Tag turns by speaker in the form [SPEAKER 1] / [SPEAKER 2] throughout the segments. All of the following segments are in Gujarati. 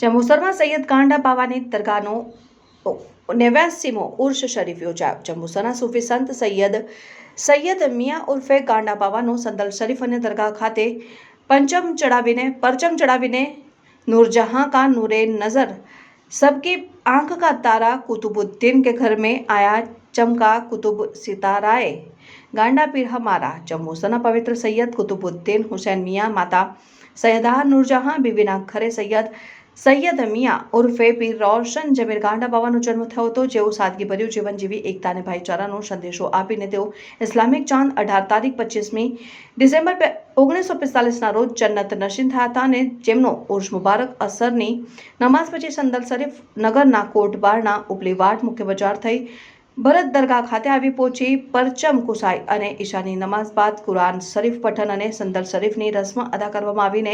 [SPEAKER 1] જંબુસરમાં સૈયદ કાંડા બાવાની દરગાહનો નેવ્યાસીમો ઉર્ષ શરીફ યોજાયો જંબુસરના સૂફી સંત સૈયદ સૈયદ મિયા ઉર્ફે ગાંડા બાવાનો સંદલ શરીફ અને દરગાહ ખાતે પંચમ ચડાવીને પરચમ ચડાવીને नूरजहां का नूरे नज़र सबकी आंख का तारा कुतुबुद्दीन के घर में आया चमका कुतुब सिताराए गांडा पीर हमारा जम्मूसना पवित्र सैयद कुतुबुद्दीन हुसैन मियाँ माता सैयदा नूरजहां બીબીના ઘરે સૈયદ સૈયદ મિયા ઉર્ફે પીર રોશન જમીર ગાંડા બાવાનો જન્મ થયો હતો, જેઓ સાદગીભર્યું જીવન જીવી એકતા અને ભાઈચારાનો સંદેશો આપીને તેઓ ઇસ્લામિક ચાંદ અઢાર તારીખ પચીસમી ડિસેમ્બર ઓગણીસો પિસ્તાલીસના રોજ જન્નત નશીન થયા હતા અને જેમનો ઉર્ષ મુબારક અસરની નમાઝ પછી સંદલ શરીફ નગરના કોટબારના ઉપલી વાડ મુખ્ય બજાર થઈ ભરત દરગાહ ખાતે આવી પહોંચી પરચમ કુસાઈ અને ઈશાની નમાઝ બાદ કુરાન શરીફ પઠન અને સંદર શરીફની રસ્મ અદા કરવામાં આવીને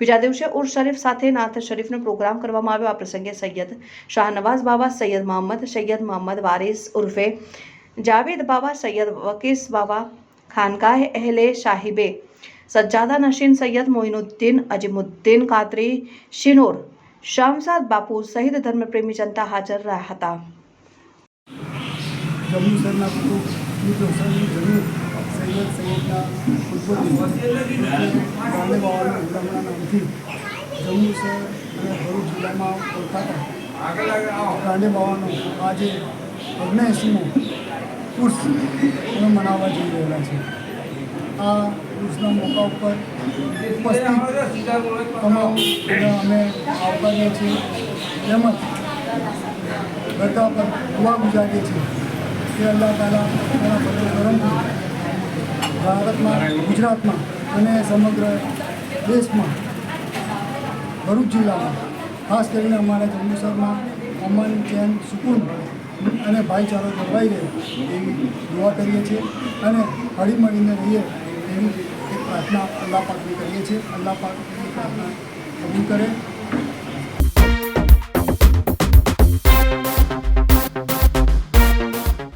[SPEAKER 1] બીજા દિવસે ઉર્સ શરીફ સાથે નાથ શરીફનો પ્રોગ્રામ કરવામાં આવ્યો. આ પ્રસંગે સૈયદ શાહનવાઝ બાબા સૈયદ મોહમ્મદ સૈયદ મોહમ્મદ વારિસ ઉર્ફે જાવેદ બાબા સૈયદ વકીસ બાબા ખાનગાહ અહેલે સાહિબે, સજ્જાદા નશીન સૈયદ મોઇનુદ્દીન, અજીમુદ્દીન કાદરી શિનોર, શામસાદ બાપુ સહિત ધર્મપ્રેમી જનતા હાજર રહ્યા હતા.
[SPEAKER 2] જંબુસરના કુટુંબ મિત્ર હુસૈનની જરૂર. સૈયદ સૈયદના કુટુંબી ગાંધી બાવાના હુલામણા નામથી જંબુસર અને ભરૂચ જિલ્લામાં ઓળખાતા ગાંધી બાવાનો આજે ઓગણએંસીમો ઉર્સ મનાવવા જઈ રહેલા છે આ ઉર્સના મોકા ઉપર ઉપસ્થિત તમામ અમે આવકારીએ છીએ. તેમજ બધા પર દુઆ ગુજારીએ છીએ. કે અલ્લાહ તાલા તેના ફજલ કરમથી ભારતમાં, ગુજરાતમાં અને સમગ્ર દેશમાં ભરૂચ જિલ્લામાં, ખાસ કરીને અમારા જંબુસરમાં અમન, ચેન, સુકૂન અને ભાઈચારો જળવાઈ રહે એવી દુઆ કરીએ છીએ અને હળી મળીને રહીએ એવી એક પ્રાર્થના અલ્લાહ પાકની કરીએ છીએ. અલ્લાહ પાક પ્રાર્થના કબૂલ કરે.